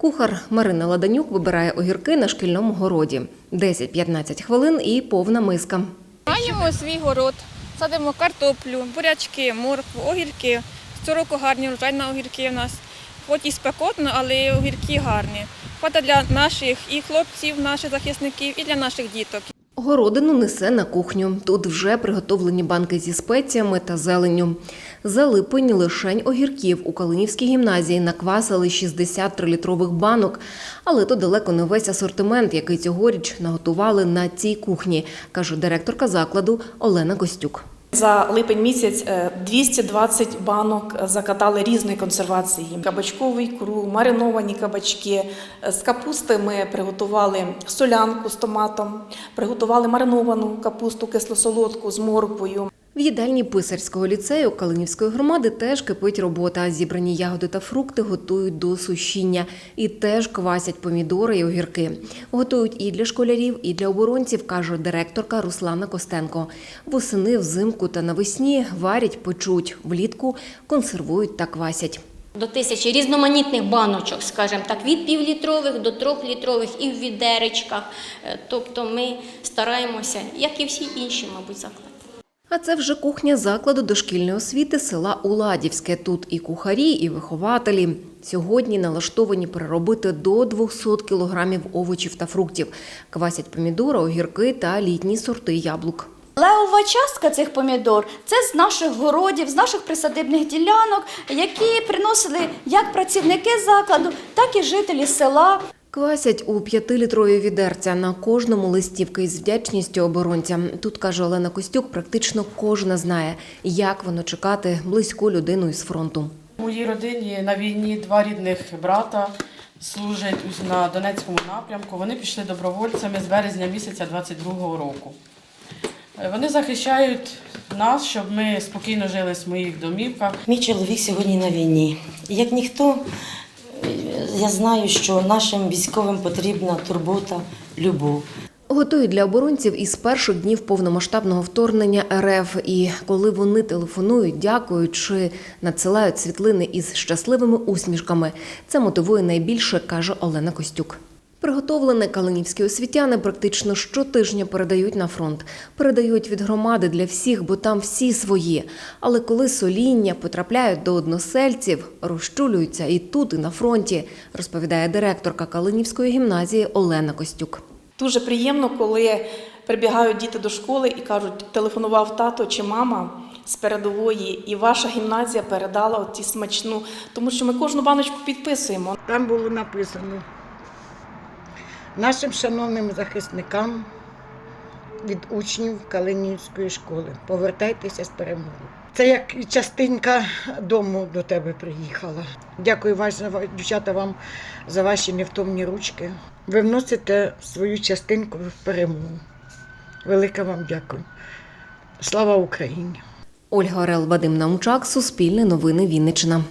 Кухар Марина Ладанюк вибирає огірки на шкільному городі. 10-15 хвилин і повна миска. Маємо свій город, садимо картоплю, бурячки, моркву, огірки. Цього року гарні врожай на огірки у нас. Хоч і спекотно, але огірки гарні. Хвата для наших і хлопців, наших захисників, і для наших діток. Городину несе на кухню. Тут вже приготовлені банки зі спеціями та зеленню. За липень лишень огірків у Калинівській гімназії наквасили 63-літрових банок. Але то далеко не весь асортимент, який цьогоріч наготували на цій кухні, каже директорка закладу Олена Костюк. За липень місяць е, 220 банок закатали різної консервації. Кабачковий круг, мариновані кабачки. Е, З капусти ми приготували солянку з томатом, приготували мариновану капусту кисло-солодку з морквою. В їдальні писарського ліцею Калинівської громади теж кипить робота. Зібрані ягоди та фрукти готують до сушіння і теж квасять помідори і огірки. Готують і для школярів, і для оборонців, каже директорка Руслана Костенко. Восени, взимку та навесні варять, печуть, влітку консервують та квасять. До тисячі різноманітних баночок, скажімо так, від півлітрових до трьохлітрових і в відеречках. Е, Тобто ми стараємося, як і всі інші, мабуть, заклади. А це вже кухня закладу дошкільної освіти села Уладівське. Тут і кухарі, і вихователі. Сьогодні налаштовані переробити до 200 кілограмів овочів та фруктів. Квасять помідори, огірки та літні сорти яблук. Левова частка цих помідор це з наших городів, з наших присадибних ділянок, які приносили як працівники закладу, так і жителі села. Квасять у п'ятилітрові відерця на кожному листівки із вдячністю оборонцям. Тут каже Олена Костюк, практично кожна знає, як воно чекати близьку людину із фронту. У моїй родині на війні два рідних брата служать на Донецькому напрямку. Вони пішли добровольцями з березня місяця 22-го року. Е, Вони захищають нас, щоб ми спокійно жили в своїх домівках. Мій чоловік сьогодні на війні. Як ніхто, я знаю, що нашим військовим потрібна турбота, любов. Готують для оборонців із перших днів повномасштабного вторгнення РФ. І коли вони телефонують, дякують чи надсилають світлини із щасливими усмішками, це мотивує найбільше, каже Олена Костюк. Приготовлене калинівські освітяни практично щотижня передають на фронт. Передають від громади для всіх, бо там всі свої. Але коли соління потрапляють до односельців, розчулюються і тут, і на фронті, розповідає директорка Калинівської гімназії Олена Костюк. Дуже приємно, коли прибігають діти до школи і кажуть, телефонував тато чи мама з передової, і ваша гімназія передала оці смачну, тому що ми кожну баночку підписуємо. Там було написано нашим шановним захисникам від учнів Калинівської школи. Повертайтеся з перемогою. Це як частинка дому до тебе приїхала. Дякую вас, дівчата, вам за ваші невтомні ручки. Ви вносите свою частинку в перемогу. Велике вам дякую. Слава Україні! Ольга Орел, Вадим Наумчак, Суспільне новини Вінниччина.